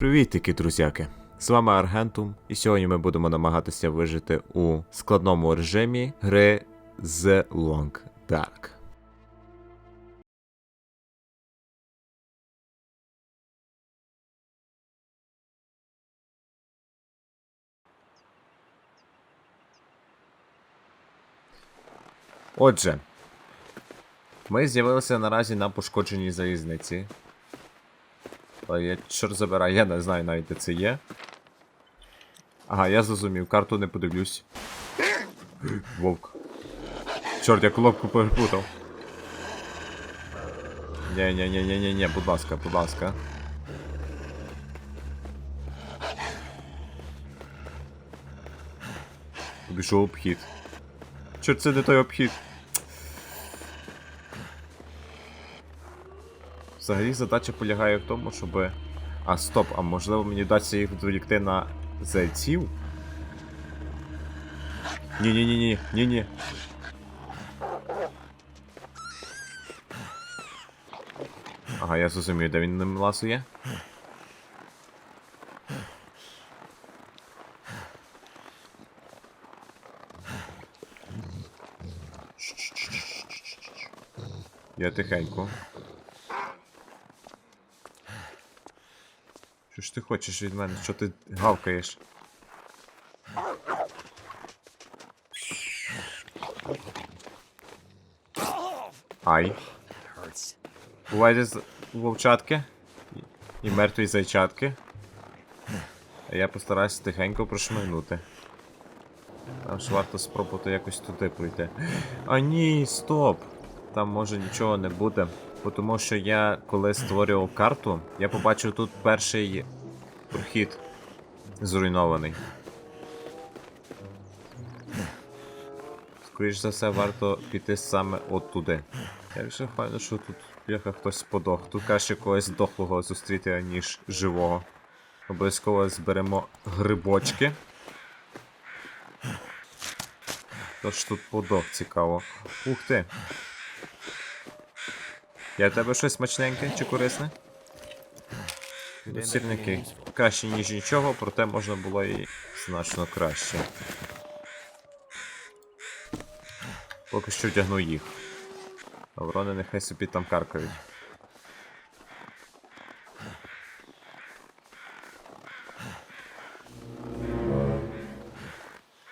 Привітики, друзяки! З вами Аргентум, і сьогодні ми будемо намагатися вижити у складному режимі гри The Long Dark. Отже, ми з'явилися наразі на пошкодженій залізниці. Але я чорт забирай, я не знаю навіть де це є. Ага, я зрозумів, карту не подивлюсь. Вовк. Чорт, я колобку перепутав. ні ні ні ні ні ні будь ласка, будь ласка. Обійшов обхід. Чорт, це не той обхід. Взагалі задача полягає в тому, щоб. А, стоп, а можливо мені вдасться їх відволікти на зайців? Ні-ні-ні-ні, ні-ні. Ага, я зрозумію, де він ним ласує. Я тихенько. Що ти хочеш від мене? Що ти гавкаєш? Ай. Бувайте з- вовчатки і- мертві зайчатки. А я постараюся тихенько прошмигнути. Там ж варто спробувати якось туди пройти. А ні, стоп! Там може нічого не буде. Тому що я, коли створював карту, я побачив тут перший прохід зруйнований. Скоріше за все, варто піти саме от туди. Я вже файно, що тут бляха хтось подох. Тут краще когось дохлого зустріти, ніж живого. Обов'язково зберемо грибочки. Тож тут подох цікаво. Ух ти. Я в тебе щось смачненьке чи корисне? Ну, Сірники краще, ніж нічого, проте можна було і значно краще. Поки що вдягну їх. А нехай собі там каркають.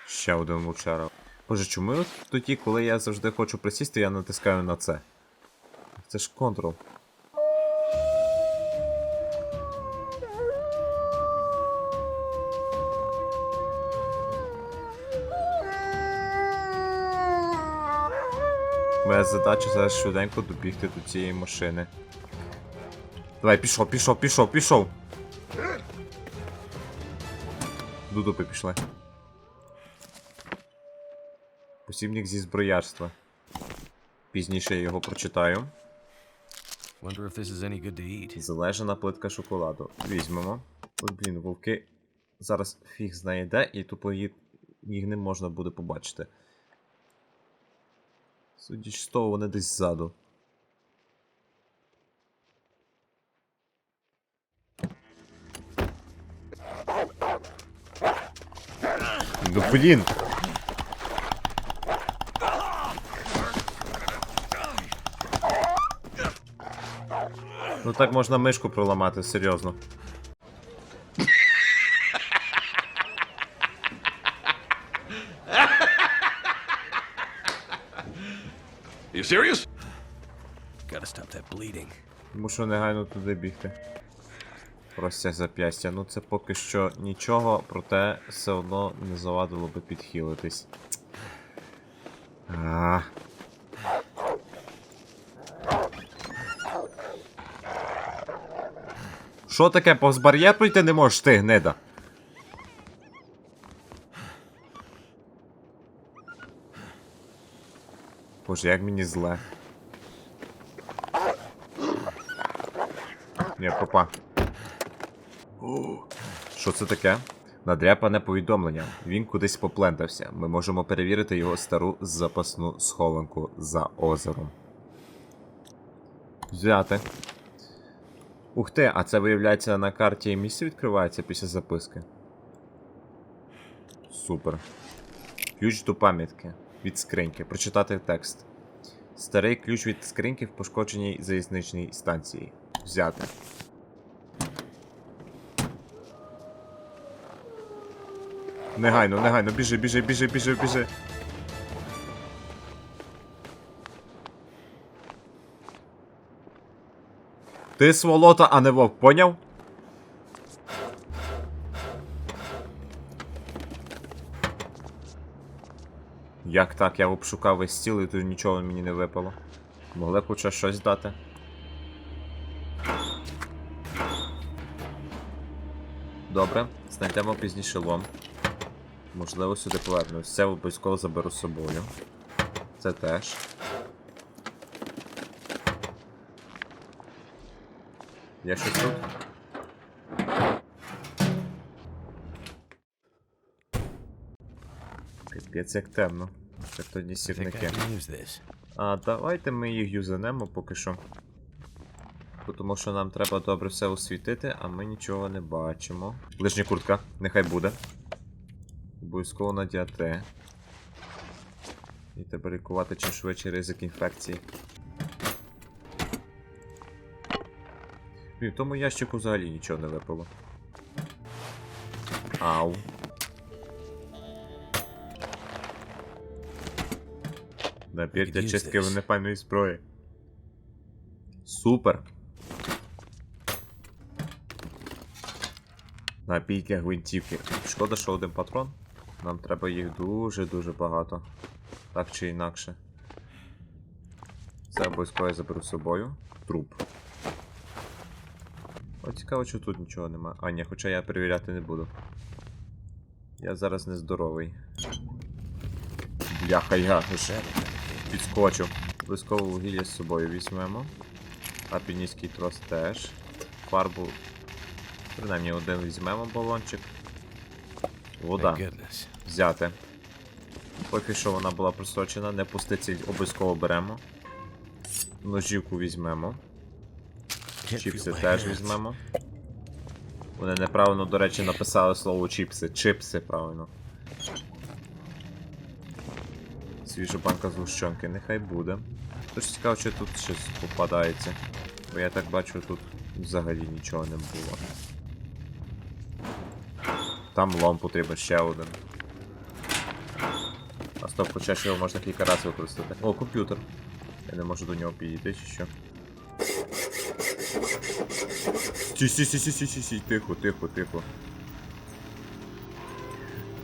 Ще один лучара. Боже, чому тоді, коли я завжди хочу присісти, я натискаю на це? Це ж контрол. Задача зараз швиденько добігти до цієї машини. Давай, пішов, пішов, пішов, пішов. До дупи пішли. Посібник зі зброярства. Пізніше я його прочитаю. Залежана плитка шоколаду. Візьмемо. От, блін, вовки зараз фіг знає де, і тупо їх не можна буде побачити. Судячи з того, вони десь ззаду. Ну блін! Ну так можна мишку проламати, серйозно. Serious? Gotta stop that bleeding. Мушу негайно туди бігти. Простя зап'ястя. Ну це поки що нічого, проте все одно не завадило би підхилитись. А. Що таке, повз бар'єр пройти не можеш ти, гнида? Боже, як мені зле. Ні, попа. Що це таке? Надряпане повідомлення. Він кудись поплентався. Ми можемо перевірити його стару запасну схованку за озером. Взяти. Ух ти, а це виявляється на карті місце відкривається після записки. Супер. Ключ до пам'ятки від скриньки. Прочитати текст. Старий ключ від скриньки в пошкодженій залізничній станції. Взяти. Негайно, негайно, біжи, біжи, біжи, біжи, біжи. Ти сволота, а не вовк, поняв? Як так? Я обшукав весь стіл і тут нічого мені не випало. Могли б хоча щось дати. Добре, знайдемо пізніше лом. Можливо, сюди повернусь. Це обов'язково заберу з собою. Це теж. Є щось тут? Капець як темно. I сірники. А давайте ми їх юзанемо поки що. Тому що нам треба добре все освітити, а ми нічого не бачимо. Ближня куртка, нехай буде. Обов'язково надяти. І треба лікувати чим швидше ризик інфекції. Блін, в тому ящику взагалі нічого не випало. Ау. Набір для чистки вогнепальної зброї. Супер. Напій для гвинтівки. Шкода, що один патрон. Нам треба їх дуже-дуже багато. Так чи інакше. Це обов'язково я заберу з собою. Труп. О, цікаво, що тут нічого немає. А, ні, хоча я перевіряти не буду. Я зараз нездоровий. Бляха, я ж підскочив. Близькове вугілля з собою візьмемо. Альпіністський трос теж. Фарбу. Принаймні один візьмемо балончик. Вода. Взяти. Поки що вона була просочена, не пустиці обов'язково беремо. Ножівку візьмемо. Чіпси теж візьмемо. Вони неправильно, до речі, написали слово чіпси. Чипси, правильно. Свіжа банка згущенки, нехай буде. Тож цікаво, чи тут щось попадається. Бо я так бачу, тут взагалі нічого не було. Там лом потрібен ще один. А стоп, хоча ще його можна кілька разів використати. О, комп'ютер. Я не можу до нього підійти чи що. Сі, сі, сі, сі, сі, сі, сі, тихо, тихо, тихо.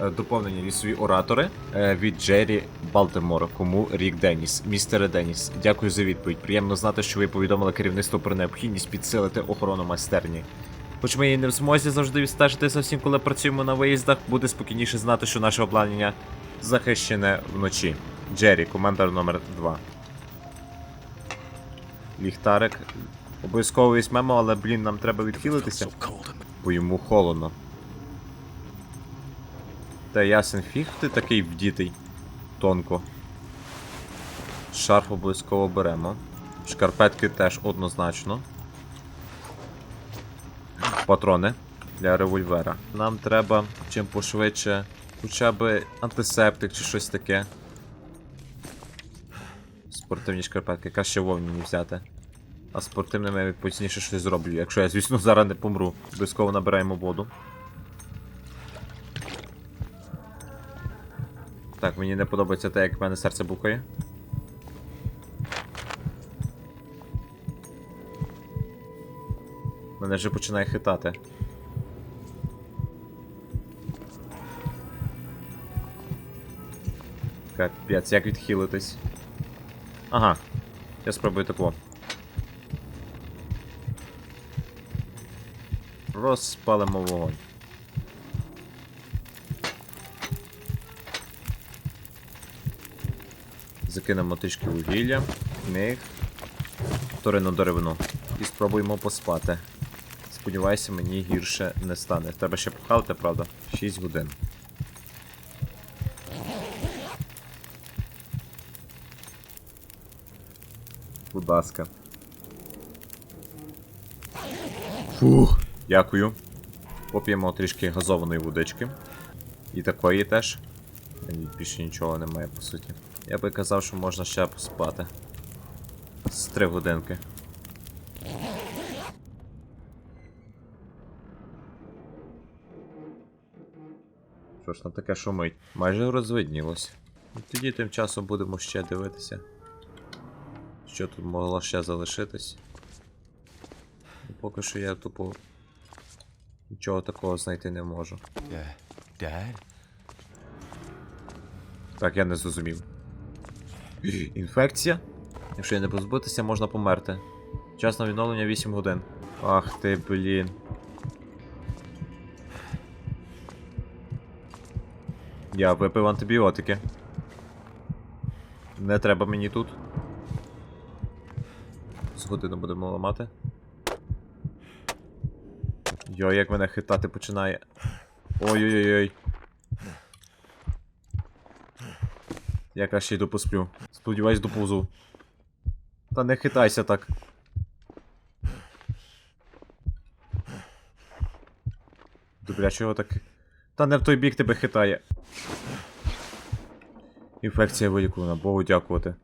Е, Доповнені лісові оратори е, від Джері Балтимора. Кому Рік Деніс. Містере Деніс, дякую за відповідь. Приємно знати, що ви повідомили керівництво про необхідність підсилити охорону майстерні. Хоч ми і не в змозі завжди відстежити за всім, коли працюємо на виїздах, буде спокійніше знати, що наше обладнання захищене вночі. Джері, командир номер 2 Ліхтарик. Обов'язково візьмемо, але, блін, нам треба відхилитися, бо йому холодно. Та ясен фіг ти такий вдітий. Тонко. Шарф обов'язково беремо. Шкарпетки теж однозначно. Патрони для револьвера. Нам треба чим пошвидше хоча б антисептик чи щось таке. Спортивні шкарпетки, яка ще вовні не взяти. А спортивними я пізніше щось зроблю, якщо я, звісно, зараз не помру. Обов'язково набираємо воду. Так, мені не подобається те, як в мене серце бухає. Мене вже починає хитати. Капець, як відхилитись? Ага. Я спробую тако. Розпалимо вогонь. Закинемо трішки вугілля, них, вторинну деревину. І спробуємо поспати. Сподіваюся, мені гірше не стане. Треба ще похалити, правда? 6 годин. Будь ласка. Фух. Дякую. Поп'ємо трішки газованої водички. І такої теж. І більше нічого немає, по суті. Я би казав, що можна ще поспати. З три годинки. Що ж на таке шумить? Майже розвиднілось. Тоді тим часом будемо ще дивитися. Що тут могло ще залишитись. І поки що я тупо нічого такого знайти не можу. Uh, Так, я не зрозумів. Інфекція? Якщо її не позбутися, можна померти. Час на відновлення 8 годин. Ах ти, блін. Я випив антибіотики. Не треба мені тут. З годину будемо ламати. Йой, як мене хитати починає. Ой-ой-ой. Я краще йду посплю. Сподіваюсь, доповзу. Та не хитайся так. Добря, чого так. Та не в той бік тебе хитає. Інфекція вилікувана, Богу дякувати.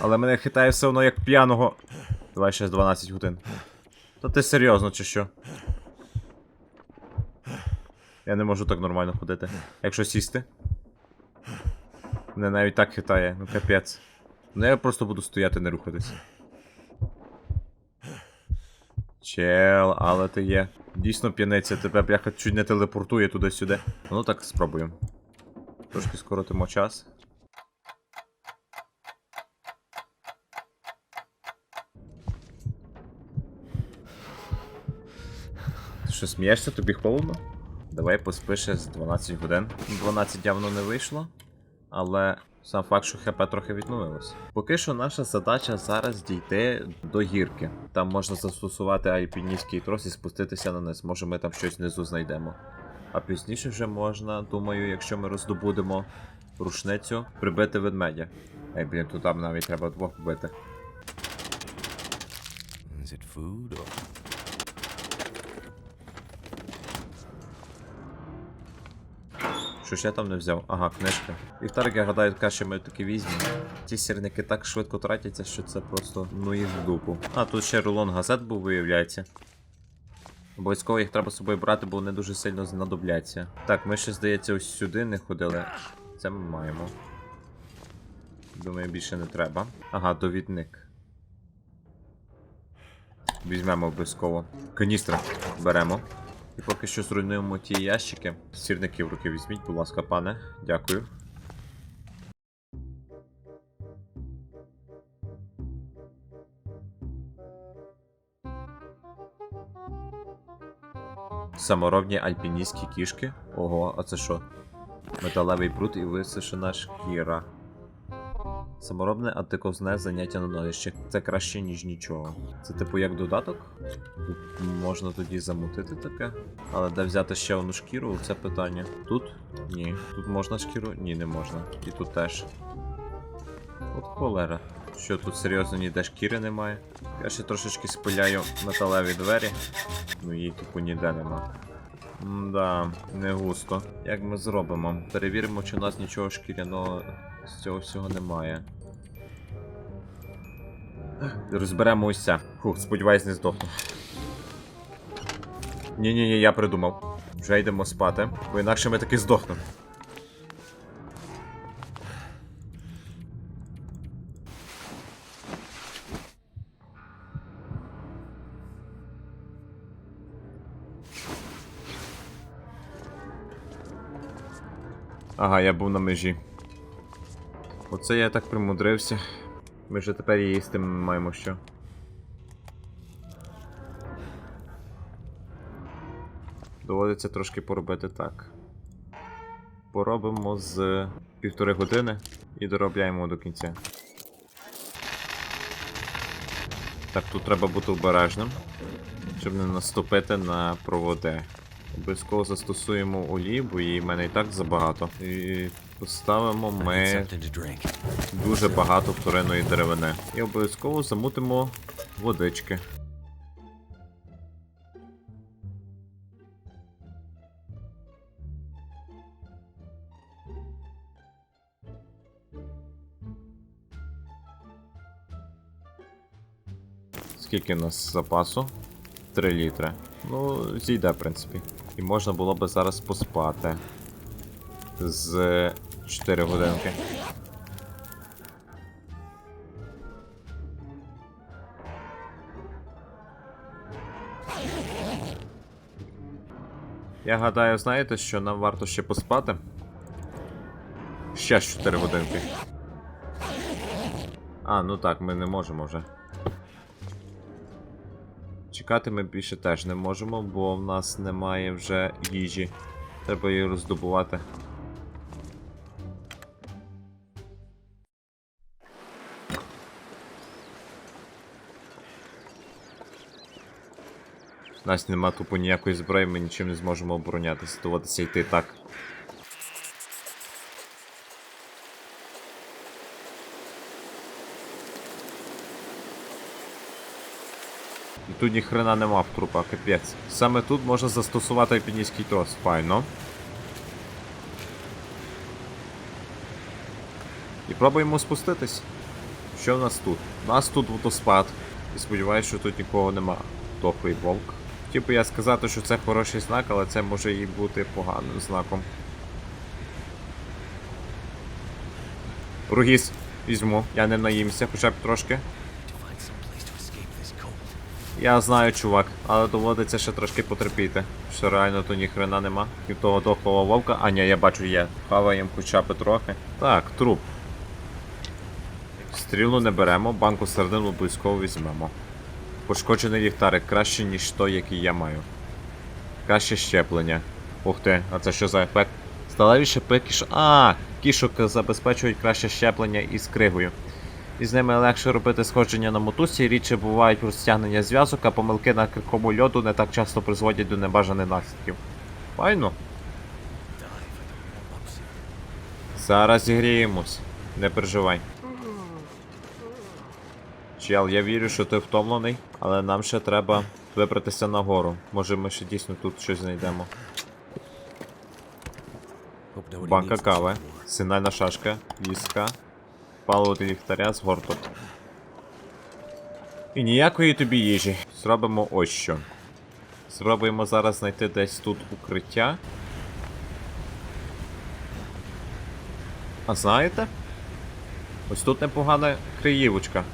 Але мене хитає все одно як п'яного. Давай ще з 12 годин. Та ти серйозно чи що? Я не можу так нормально ходити. Якщо сісти. Мене навіть так хитає, ну капець. Ну я просто буду стояти, не рухатись. Чел, але ти є. Дійсно п'яниця, тебе бляха чуть не телепортує туди-сюди. Ну так, спробуємо. Трошки скоротимо час. Ти що, смієшся? Тобі холодно? Давай поспи ще з 12 годин. 12 явно не вийшло. Але сам факт, що ХП трохи відновилось. Поки що наша задача зараз дійти до гірки. Там можна застосувати альпіністський трос і спуститися на низ. Може ми там щось внизу знайдемо. А пізніше вже можна, думаю, якщо ми роздобудемо рушницю, прибити ведмедя. Ей, блін, тут там навіть треба двох вбити. Is it food or. Що я там не взяв? Ага, книжка. Вівтарик, я гадаю, така, ми таки візьмемо. Ці сірники так швидко тратяться, що це просто ну їх в дупу. А, тут ще рулон газет був, виявляється. Обов'язково їх треба з собою брати, бо вони дуже сильно знадобляться. Так, ми ще, здається, ось сюди не ходили. Це ми маємо. Думаю, більше не треба. Ага, довідник. Візьмемо обов'язково. Каністра беремо. І поки що зруйнуємо ті ящики. Сірники в руки візьміть, будь ласка, пане. Дякую. Саморобні альпіністські кішки. Ого, а це що? Металевий бруд і висушена шкіра. Саморобне антиковзне заняття на ножище. Це краще, ніж нічого. Це типу як додаток? Тут можна тоді замутити таке. Але де взяти ще одну шкіру, це питання. Тут? Ні. Тут можна шкіру? Ні, не можна. І тут теж. От холера. Що тут серйозно ніде шкіри немає. Я ще трошечки спиляю металеві двері. Ну її типу ніде нема. Да, не густо. Як ми зробимо? Перевіримо, чи у нас нічого шкіряного з цього всього немає. Розберемо ось. Фух, сподіваюсь, не здохну. Ні-ні-ні, я придумав. Вже йдемо спати, бо інакше ми таки здохнемо. Ага, я був на межі. Оце я так примудрився. Ми вже тепер їсти маємо що. Доводиться трошки поробити так. Поробимо з півтори години і доробляємо до кінця. Так, тут треба бути обережним, щоб не наступити на проводи. Обов'язково застосуємо олію, бо її в мене і так забагато. І Поставимо ми дуже багато вториної деревини. І обов'язково замутимо водички. Скільки у нас запасу? 3 літри. Ну, зійде, в принципі. І можна було би зараз поспати. З 4 годинки. Я гадаю, знаєте, що нам варто ще поспати? Ще 4 годинки. А, ну так, ми не можемо вже. Чекати ми більше теж не можемо, бо в нас немає вже їжі. Треба її роздобувати. Нас нема тупо ніякої зброї, ми нічим не зможемо оборонятися, доводиться йти так. І тут ні хрена нема в трупах, капець. Саме тут можна застосувати альпіністський трос, файно. І пробуємо спуститись. Що в нас тут? У нас тут водоспад. І сподіваюся, що тут нікого нема. Дохлий вовк. Хотів би я сказати, що це хороший знак, але це може і бути поганим знаком. Ругіс, візьму, я не наїмся, хоча б трошки. Я знаю, чувак, але доводиться ще трошки потерпіти. Що реально то ні хрена нема. І того дохлого вовка. А ні, я бачу є. Хаваємо хоча б трохи. Так, труп. Стрілу не беремо, банку середин обов'язково візьмемо. Пошкоджений ліхтарик краще, ніж той, який я маю. Краще щеплення. Ух ти, а це що за ефект? Сталеві шипи кіш... А, кішок забезпечують краще щеплення із кригою. Із ними легше робити сходження на мотузці, рідше бувають розтягнення зв'язок, а помилки на крихкому льоду не так часто призводять до небажаних наслідків. Файно. Зараз зігріємось. Не переживай. Чел, я вірю, що ти втомлений, але нам ще треба вибратися нагору. Може ми ще дійсно тут щось знайдемо. Банка кави, сигнальна шашка, віска, паливо ліхтаря з горток. І ніякої тобі їжі. Зробимо ось що. Спробуємо зараз знайти десь тут укриття. А знаєте? Ось тут непогана криївочка.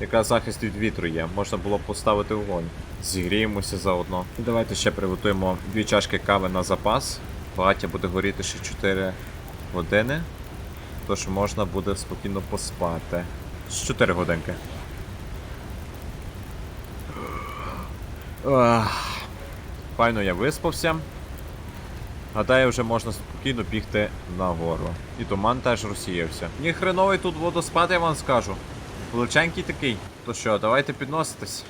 Яка захист від вітру є, можна було б поставити вогонь. Зігріємося заодно. І давайте ще приготуємо дві чашки кави на запас. Багаття буде горіти ще 4 години. Тож можна буде спокійно поспати. З 4 годинки. Файно я виспався. Гадаю, вже можна спокійно бігти нагору. І туман теж розсіявся. Ні хреновий тут водоспад, я вам скажу. Величенький такий. То що, давайте підноситись.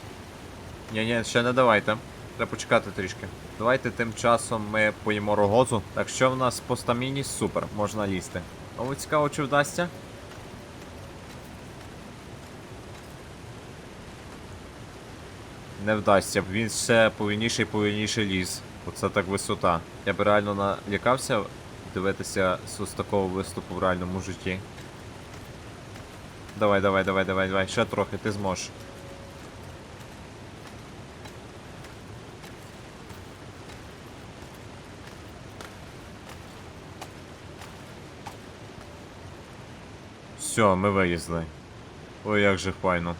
Ні, ні, ще не давайте. Треба почекати трішки. Давайте тим часом ми поїмо рогозу. Так що в нас по стаміні супер, можна лізти. Кому цікаво, чи вдасться? Не вдасться, він все повільніше і повільніше ліз. Оце так висота. Я би реально налякався дивитися з ось такого виступу в реальному житті. Давай, давай, давай, давай, давай, ще трохи, ти зможеш. Все, ми виїзли. Ой, як же файно.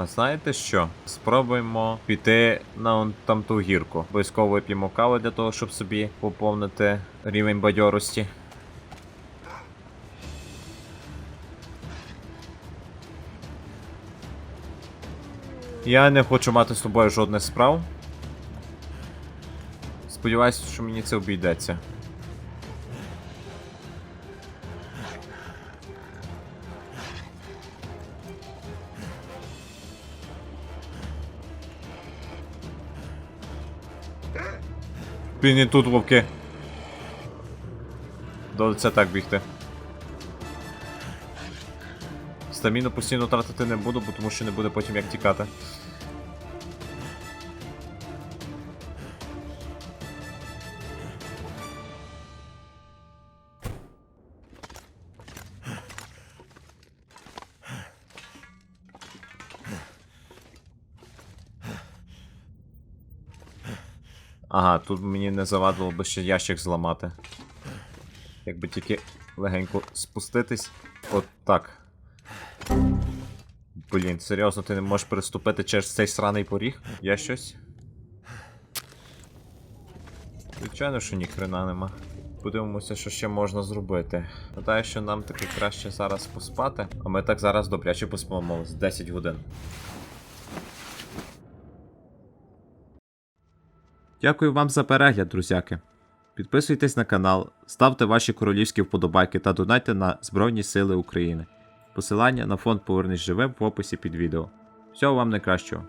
А знаєте що? Спробуємо піти на он там ту гірку. Обов'язково вип'ємо каву для того, щоб собі поповнити рівень бадьорості. Я не хочу мати з тобою жодних справ. Сподіваюся, що мені це обійдеться. Він тут вовки. лиця так бігти. Стаміну постійно тратити не буду, бо тому що не буде потім як тікати. Тут мені не завадило би ще ящик зламати. Якби тільки легенько спуститись. От так. Блін, серйозно, ти не можеш переступити через цей сраний поріг? Я щось. Звичайно, що ні хрена нема. Подивимося, що ще можна зробити. Гадаю, що нам таки краще зараз поспати, а ми так зараз добряче поспимо з 10 годин. Дякую вам за перегляд, друзяки. Підписуйтесь на канал, ставте ваші королівські вподобайки та донайте на Збройні Сили України. Посилання на фонд Повернись живим в описі під відео. Всього вам найкращого.